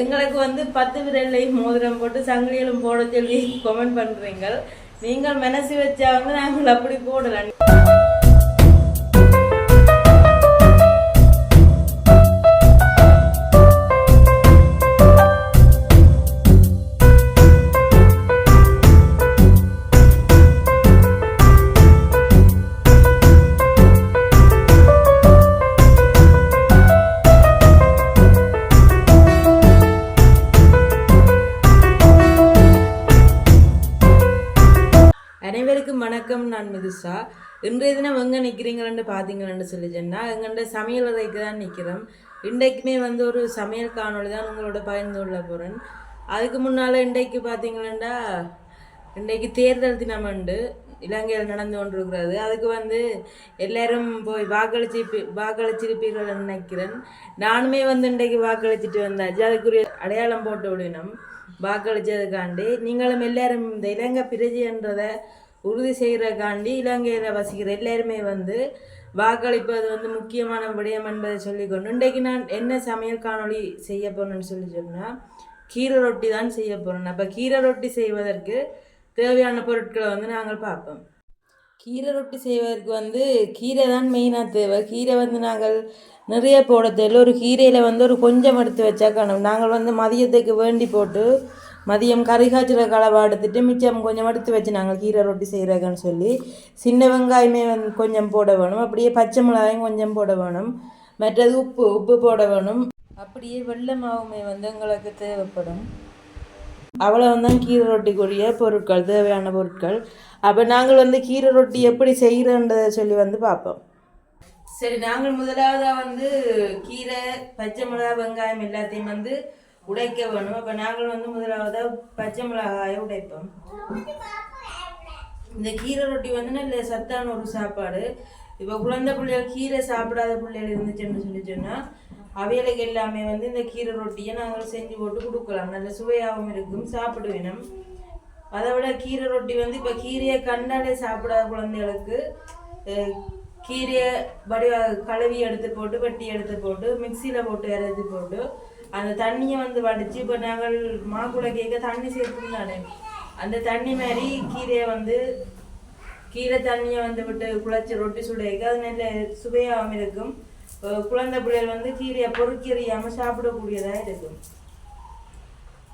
எங்களுக்கு வந்து பத்து விரல்லையும் மோதிரம் போட்டு சங்கிலியிலும் போட சொல்லி கமெண்ட் பண்றீங்க நீங்கள் மனசு வச்சா வந்து நாங்கள் அப்படி போடலாம் வணக்கம் இன்றைய தினம் எங்கே நிற்கிறீங்களன்னு பார்த்தீங்கன்னு சொல்லி சொன்னால் எங்கள்ட சமையல் அறைக்கு தான் நிற்கிறோம் இன்றைக்குமே வந்து ஒரு சமையல் காணொளி தான் உங்களோட பகிர்ந்து கொள்ள போகிறேன் அதுக்கு முன்னால் இன்றைக்கு பார்த்தீங்கன்னா இன்றைக்கு தேர்தல் தினம் உண்டு. இலங்கையில் நடந்து கொண்டிருக்கிறது. அதுக்கு வந்து எல்லாரும் போய் வாக்களிச்சு வாக்களிச்சிருப்பீர்கள் நினைக்கிறேன். நானுமே வந்து இன்றைக்கு வாக்களிச்சிட்டு வந்தாச்சு. அதுக்குரிய அடையாளம் போட்டு விடணும். வாக்களிச்சதுக்காண்டி. நீங்களும் எல்லாரும் இந்த இலங்கை பிரஜைன்றதை உறுதி செய்கிறக்காண்டி இலங்கையில் வசிக்கிற எல்லாருமே வந்து வாக்களிப்பது வந்து முக்கியமான விடயம் என்பதை சொல்லிக்கொண்டு இன்றைக்கு நான் என்ன சமையல் காணொளி செய்ய போகணும்னு சொல்லி சொன்னால் கீரை ரொட்டி தான் செய்ய போகிறேன் அப்போ கீரை ரொட்டி செய்வதற்கு தேவையான பொருட்களை வந்து நாங்கள் பார்ப்போம். கீரை ரொட்டி செய்வதற்கு வந்து கீரை தான் மெயினாக தேவை. கீரை வந்து நாங்கள் நிறைய போட தேவையில்ல ஒரு கீரையில் வந்து ஒரு கொஞ்சம் எடுத்து வச்சா காணும். நாங்கள் வந்து மதியத்துக்கு வேண்டி போட்டு மதியம் கறி காய்ச்சல கலவா எடுத்துட்டு மிச்சம் கொஞ்சம் எடுத்து வச்சு நாங்கள் கீரை ரொட்டி செய்கிறதுன்னு சொல்லி சின்ன வெங்காயமே வந்து கொஞ்சம் போட வேணும். அப்படியே பச்சை மிளகாயும் கொஞ்சம் போட வேணும். மற்றது உப்பு உப்பு போட வேணும். அப்படியே வெள்ளை மாவுமே வந்து எங்களுக்கு தேவைப்படும். அவ்வளவுதான் கீரை ரொட்டிக்குரிய பொருட்கள் தேவையான பொருட்கள். அப்போ நாங்கள் வந்து கீரை ரொட்டி எப்படி செய்கிறன்றதை சொல்லி வந்து பார்ப்போம். சரி நாங்கள் முதலாவதாக வந்து கீரை பச்சை மிளகா வெங்காயம் எல்லாத்தையும் வந்து உடைக்க வேணும். அப்போ நாங்கள் வந்து முதலாவதாக பச்சை மிளகாயை உடைப்போம். இந்த கீரை ரொட்டி வந்து நல்ல சத்தான ஒரு சாப்பாடு. இப்போ குழந்தை பிள்ளைகள் கீரை சாப்பிடாத பிள்ளைகள் இருந்துச்சுன்னு சொல்லி சொன்னால் அவைகளுக்கு எல்லாமே வந்து இந்த கீரை ரொட்டியை நாங்கள் செஞ்சு போட்டு கொடுக்கலாம். நல்ல சுவையாகவும் இருக்கும் சாப்பிடுவேணும் அதை விட கீரை ரொட்டி வந்து இப்போ கீரையை கண்டாலே சாப்பிடாத குழந்தைகளுக்கு கீரையை வடிவ கழுவி எடுத்து போட்டு வெட்டி எடுத்து போட்டு மிக்சியில் போட்டு இறச்சி போட்டு அந்த தண்ணியை வந்து வடித்து இப்போ நாங்கள் மாக்குள்ள கேட்க தண்ணி சேர்த்துன்னு தானே அந்த தண்ணி மாதிரி கீரையை வந்து கீரை தண்ணியை வந்து விட்டு குழச்சி ரொட்டி சுடைக்க அது நல்ல சுவையாகவும் இருக்கும். குழந்தை பிள்ளைகள் வந்து கீரையை பொறுக்கறியாமல் சாப்பிடக்கூடியதாக இருக்கும்.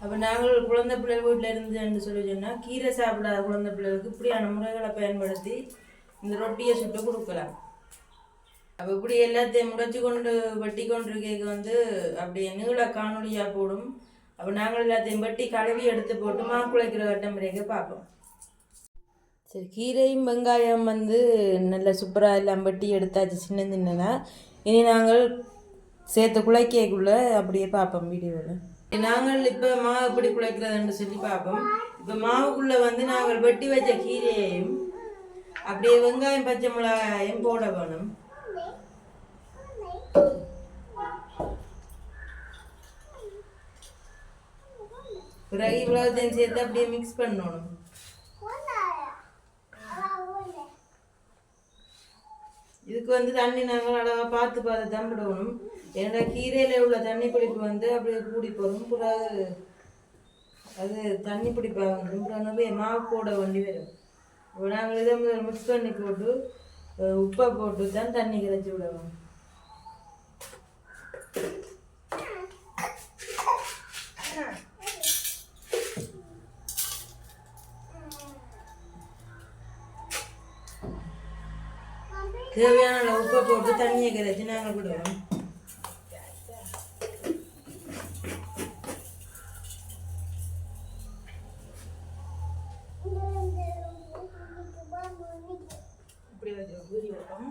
அப்போ நாங்கள் குழந்தை பிள்ளைகள் வீட்டில் இருந்துன்னு சொல்லி சொன்னால் கீரை சாப்பிடாத குழந்தை பிள்ளைகளுக்கு இப்படியான முறைகளை பயன்படுத்தி இந்த ரொட்டியை சுட்டு கொடுக்கலாம். அப்போ இப்படி எல்லாத்தையும் முடைச்சி கொண்டு வெட்டி கொண்டு வந்து அப்படியே நீள காணொலியாக போடும். அப்போ நாங்கள் எல்லாத்தையும் வெட்டி கழுவி எடுத்து போட்டு மாக்குழைக்கிற கட்டம் பிறகு பார்ப்போம். சரி கீரையும் வெங்காயம் வந்து நல்ல சூப்பராக எல்லாம் வெட்டி எடுத்தாச்சு சின்ன சின்னதாக இனி நாங்கள் சேர்த்து குழைக்கக்குள்ள அப்படியே பார்ப்போம் வீடியோவில். நாங்கள் இப்போ மாவு எப்படி குழைக்கிறதுன்னு சொல்லி பார்ப்போம். இப்போ மாவுக்குள்ளே வந்து நாங்கள் வெட்டி வச்ச கீரையையும் அப்படியே வெங்காயம் பச்சை மிளகாயும் போட வேணும். பிறகு இவ்வளோத்தையும் சேர்த்து அப்படியே மிக்ஸ் பண்ணணும். இதுக்கு வந்து தண்ணி நாங்கள் அளவாக பார்த்து பார்த்து தான் விடணும். ஏன்னா கீரையில் உள்ள தண்ணி பிடிப்பு வந்து அப்படியே கூடி போகும். பிறகு அது தண்ணி பிடிப்பாங்க பிறகு மாவு போட வேண்டி வரும். இப்போ நாங்கள் இதை மிக்ஸ் பண்ணி போட்டு உப்பை போட்டு தான் தண்ணி கிடச்சி விடுவோம் தேவையான அளவு உப்பை போட்டு தண்ணியை கரைச்சி நாங்கள் விடுவோம். இப்படி வச்சு ஊதி வைப்போம்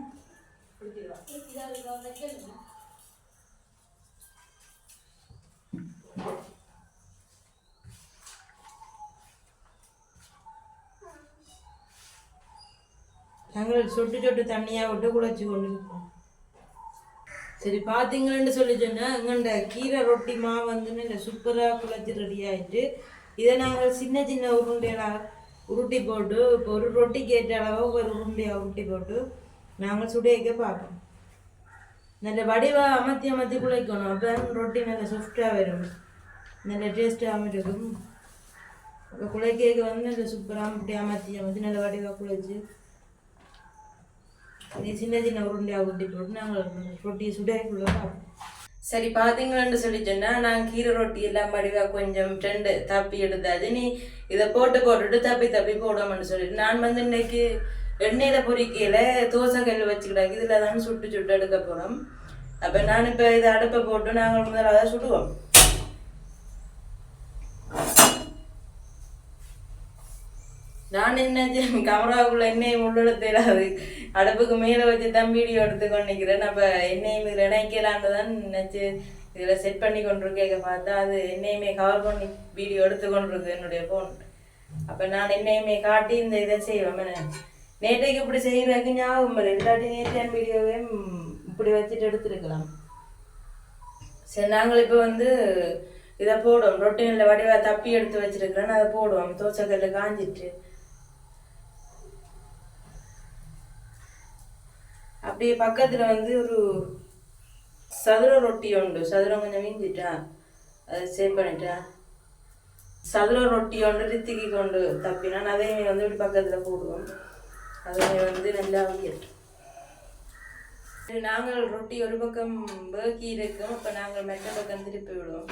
நாங்கள் சொட்டு சொட்டு தண்ணியாக விட்டு குழச்சி கொண்டு இருக்கோம் சரி பார்த்தீங்களேன்னு சொல்லி சொன்னால் எங்கண்ட கீரை ரொட்டி மாவு வந்து இந்த சூப்பராக குழச்சி ரெடி ஆகிட்டு இதை நாங்கள் சின்ன சின்ன உருண்டைகளாக உருட்டி போட்டு இப்போ ஒரு ரொட்டி கேட்ட அளவு ஒரு உருண்டையாக உருட்டி போட்டு நாங்கள் சுடையக்க பார்ப்போம். நல்ல வடிவாக அமர்த்தி அமர்த்தி குழைக்கணும். அப்போ ரொட்டி நல்ல சாஃப்டாக வரும். நல்ல டேஸ்ட்டாகவும் இருக்கும் இப்போ வந்து நல்ல சூப்பராக அப்படி அமர்த்தி அமர்த்தி நல்ல வடிவாக குழைச்சி இது சின்ன சின்ன உருண்டையாக உருண்டி போட்டு நாங்கள் ரொட்டியை சுடைக்குள்ள சரி பார்த்தீங்களான்னு சொல்லி சொன்னால் நான் கீரை ரொட்டி எல்லாம் வடிவாக கொஞ்சம் ரெண்டு தப்பி எடுத்தாது நீ இதை போட்டு போட்டுட்டு தப்பி தப்பி போடுவோம்னு சொல்லிட்டு நான் வந்து இன்னைக்கு எண்ணெயில் பொறிக்கையில் தோசை கல் வச்சுக்கிட்டாங்க இதில் தான் சுட்டு சுட்டு எடுக்க போகிறோம் அப்போ நான் இப்போ இதை அடுப்பை போட்டு நாங்கள் முதலாவது சுடுவோம். நான் என்ன கமராவுக்குள்ள எண்ணெய் உள்ளிட அடுப்புக்கு மேலே வச்சு தான் வீடியோ எடுத்து கொண்டிருக்கிறேன் நம்ம எண்ணெயும் இதில் இணைக்கலான்னு தான் நினச்சி இதில் செட் பண்ணி கொண்டிருக்கேன் பார்த்தா அது என்னையுமே கவர் பண்ணி வீடியோ எடுத்து கொண்டிருக்கு என்னுடைய ஃபோன் அப்போ நான் என்னையுமே காட்டி இந்த இதை செய்வேன். நேற்றைக்கு இப்படி செய்கிறதுக்கு ஞாபகம் இல்லை இல்லாட்டி நேற்றைய வீடியோவே இப்படி வச்சுட்டு எடுத்துருக்கலாம். சரி நாங்கள் இப்போ வந்து இதை போடுவோம். ரொட்டீனில் வடிவாக தப்பி எடுத்து வச்சுருக்கிறேன்னு அதை போடுவோம். தோசைக்கல்ல காஞ்சிட்டு. அப்படியே பக்கத்தில் வந்து ஒரு சதுர ரொட்டி உண்டு. சதுரம் கொஞ்சம் வீஞ்சிட்டா அதை சேவ் பண்ணிட்டேன் சதுர ரொட்டி ஒன்று ரித்திக்கு கொண்டு தப்பினான் அதையும் வந்து இப்படி பக்கத்தில் போடுவோம். அதையும் வந்து நல்லா வீயட்டும் நாங்கள் ரொட்டி ஒரு பக்கம் பேக்கி இருக்கும் அப்போ நாங்கள் மெட்ட பக்கம் திருப்பி விடுவோம்.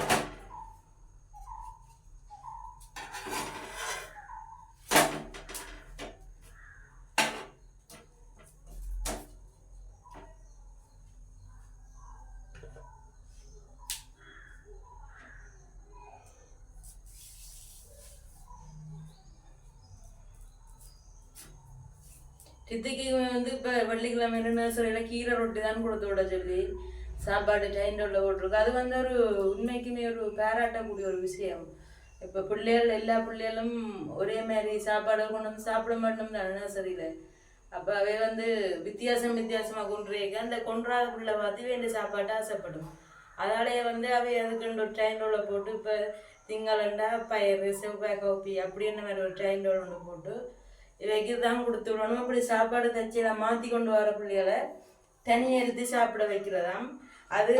சித்திக்கு வந்து இப்போ வெள்ளிக்கிழமை நர்சரியில் கீரை ரொட்டி தான் கொடுத்து விட சொல்லி சாப்பாடு டைண்டோட போட்டிருக்கு. அது வந்து ஒரு உண்மைக்குமே ஒரு பாராட்டக்கூடிய ஒரு விஷயம். இப்போ பிள்ளைகள் எல்லா பிள்ளைகளும் ஒரே மாதிரி சாப்பாடு கொண்டு வந்து சாப்பிட மாட்டோம் தான் நர்சரியில். அப்போ அவை வந்து வித்தியாசம் வித்தியாசமாக கொண்டுருக்க அந்த கொன்றாத பிள்ளை பார்த்து வேண்டிய சாப்பாட்டை ஆசைப்படும். அதாலேயே வந்து அவை அதுக்குன்னு ஒரு டைண்டோட போட்டு இப்போ திங்களண்டா பயிறு செவ்வாய் கோப்பி அப்படின்னு மாதிரி ஒரு டைண்டோட ஒன்று போட்டு இவைக்கு தான் கொடுத்து விடணும் அப்படி சாப்பாடு தச்சியில் மாற்றி கொண்டு வர பிள்ளைகளை தனியாக எடுத்து சாப்பிட வைக்கிறதாம். அது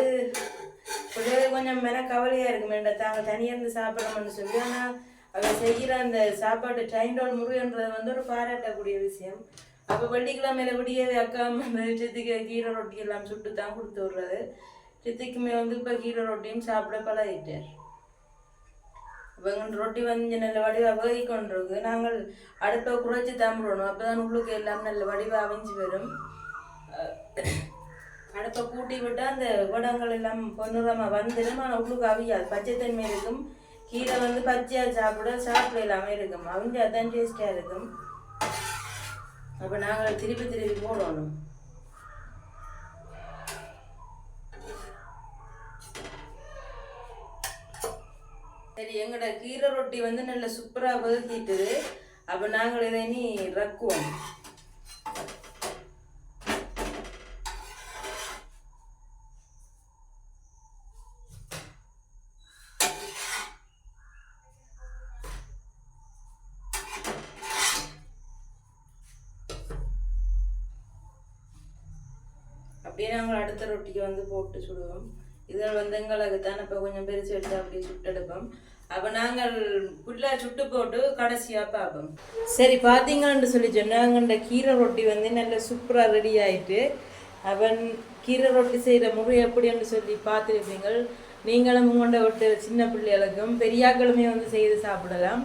பிள்ளைகளுக்கு கொஞ்சம் மென கவலையாக இருக்கு வேண்டாம் தாங்க தனியாக இருந்து சாப்பிடணும்னு சொல்லி. ஆனால் அவள் செய்கிற அந்த சாப்பாடு டவுன் முருகன்றது வந்து ஒரு பாராட்டக்கூடிய விஷயம். அப்போ வெள்ளிக்கிழமையில விடியவே அக்கா அந்த சித்திக்கு கீரை ரொட்டி எல்லாம் சுட்டு தான் கொடுத்து விடுறது. சித்திக்குமே வந்து இப்போ கீரை ரொட்டியும் சாப்பிட பழகிட்டார். வெங்க ரொட்டி வந்து நல்ல வடிவாக வேகிக்கொண்டிருக்கு. நாங்கள் அடுப்பை குறைச்சி தம்பிடணும் அப்போ தான் உள்ளுக்கு எல்லாம் நல்ல வடிவாக அவிஞ்சு வரும். அடுப்பை கூட்டி விட்டால் அந்த வடங்கள் எல்லாம் பொன்னிறமாக வந்துடும். ஆனால் உள்ளுக்கு அவியாது. பச்சை தன்மை இருக்கும். கீரை வந்து பச்சையாக சாப்பிட சாப்பிட இல்லாமல் இருக்கும் அவிஞ்சா தான் டேஸ்டாக இருக்கும். அப்போ நாங்கள் திருப்பி திருப்பி போடணும். சரி எங்களோட கீரை ரொட்டி வந்து நல்ல சூப்பராக வேகிட்டுது அப்போ நாங்கள் இதை நீ ரக்குவோம் அப்படியே நாங்கள் அடுத்த ரொட்டிக்கு வந்து போட்டு சுடுவோம். இதில் வந்து எங்களுக்கு தான் இப்போ கொஞ்சம் பெருசு எடுத்து அப்படியே சுட்டெடுப்போம் அப்போ நாங்கள் ஃபுல்லாக சுட்டு போட்டு கடைசியாக பார்ப்போம். சரி பார்த்தீங்கன்னு சொல்லி சொன்னாங்கண்ட கீரை ரொட்டி வந்து நல்ல சூப்பராக ரெடி ஆயிட்டு அவன் கீரை ரொட்டி செய்கிற முறை எப்படின்னு சொல்லி பார்த்துருப்பீங்க நீங்களும் உங்கள்கிட்ட விட்டு சின்ன பிள்ளைகளுக்கும் பெரியாக்களுமே வந்து செய்து சாப்பிடலாம்.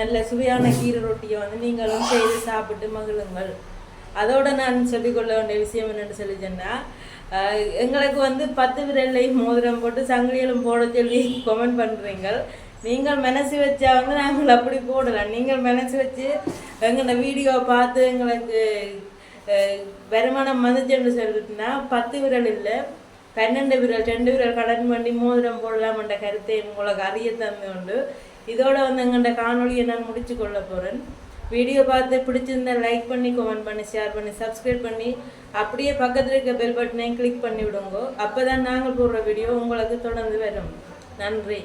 நல்ல சுவையான கீரை ரொட்டியை வந்து நீங்களும் செய்து சாப்பிட்டு மகிழுங்கள். அதோட நான் சொல்லிக்கொள்ள வேண்டிய விஷயம் என்னென்னு சொல்லி சொன்னால் எங்களுக்கு வந்து பத்து விரல்லையும் மோதிரம் போட்டு சங்கிலியிலும் போட சொல்லி கமெண்ட் பண்ணுறீங்க நீங்கள் மனசு வச்சா வந்து நாங்கள் அப்படி போடலாம் நீங்கள் மனசு வச்சு எங்களை வீடியோ பார்த்து எங்களுக்கு வருமானம் வந்துச்சுன்னு சொல்லிட்டுனா பத்து விரல் இல்லை பன்னெண்டு விரல் ரெண்டு விரல் கடன் பண்ணி மோதிரம் போடலாம்ன்ற கருத்தை உங்களுக்கு அறிய தந்து உண்டு இதோட வந்து எங்கள்கிட்ட காணொலியை நான் முடிச்சு கொள்ள போகிறேன் வீடியோ பார்த்து பிடிச்சிருந்தா லைக் பண்ணி கமெண்ட் பண்ணி ஷேர் பண்ணி சப்ஸ்கிரைப் பண்ணி அப்படியே பக்கத்தில் இருக்க பெல் பட்டனையும் கிளிக் பண்ணி விடுங்க அப்போ தான் நாங்கள் போடுற வீடியோ உங்களுக்கு தொடர்ந்து வரும். நன்றி.